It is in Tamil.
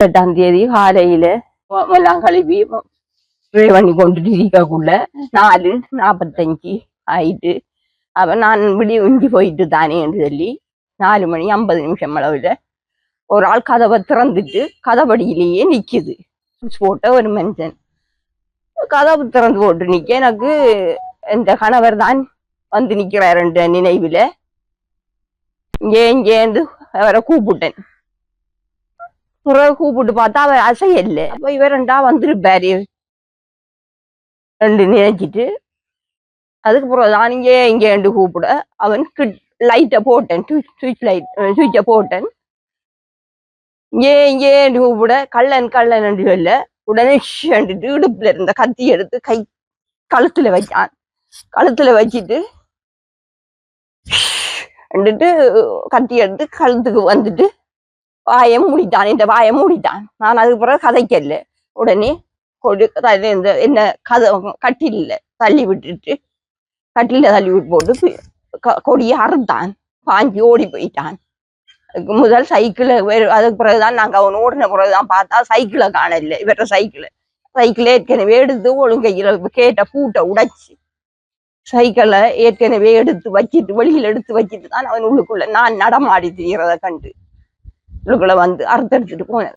எட்டாம் தேதி காலையில எல்லாம் கழுவி ப்ரே பண்ணி கொண்டுட்டு இருக்கக்குள்ள நாலு நாற்பத்தஞ்சு ஆயிட்டு அப்ப நான் விடிய இஞ்சி போயிட்டு தானே என்று சொல்லி நாலு மணி ஐம்பது நிமிஷம் அளவில் ஒரு ஆள் கதவை திறந்துட்டு கதவடியிலேயே நிக்குது போட்ட ஒரு மனுஷன் கதவு திறந்து போட்டு நிக்க எனக்கு இந்த கணவர் தான் வந்து நிக்கிறாருன்ற நினைவில் இங்கே இங்கேருந்து அவரை கூப்பிட்டேன் பிறகு கூப்பிட்டு பார்த்தா அவர் அசையல்ல அப்ப இவர் ரெண்டா வந்துருப்பாரு ரெண்டு நினைச்சிட்டு அதுக்கு பிறகு நான் இங்கே ரெண்டு கூப்பிட அவன் லைட்டை போட்டேன் சுவிட்ச் லைட் சுவிட்சை போட்டேன் இங்கே இங்கேண்டு கூப்பிட கள்ளன் கள்ளன் சொல்ல உடனே ஷண்டுட்டு இடுப்புல இருந்த கத்தி எடுத்து கை கழுத்துல வச்சான் கழுத்துல வச்சிட்டு ஷண்டுட்டு கத்தி எடுத்து கழுத்துக்கு வந்துட்டு வாயை மூடிட்டான் இந்த வாயை மூடிட்டான். நான் அதுக்கு பிறகு கதைக்கல. உடனே கொடு இந்த என்ன கதை கட்டில தள்ளி விட்டுட்டு கட்டில தள்ளி விட்டு போட்டு கொடியை அறுத்தான். பாஞ்சி ஓடி போயிட்டான். முதல் சைக்கிளை அதுக்கு பிறகுதான் நாங்கள் அவன் ஓடின பிறகுதான் பார்த்தா சைக்கிளை காணல. இவர சைக்கிளை சைக்கிளை ஏற்கனவே எடுத்து ஒழுங்கையில் கேட்ட பூட்டை உடைச்சி சைக்கிளை ஏற்கனவே எடுத்து வச்சிட்டு வெளியில் எடுத்து வச்சிட்டு தான் அவன் உள்ளுக்குள்ள நான் நடமாடி திரியறத கண்டு. உள்ளுக்குள்ள வந்து அறுத்தெடுத்துட்டு போனேன்.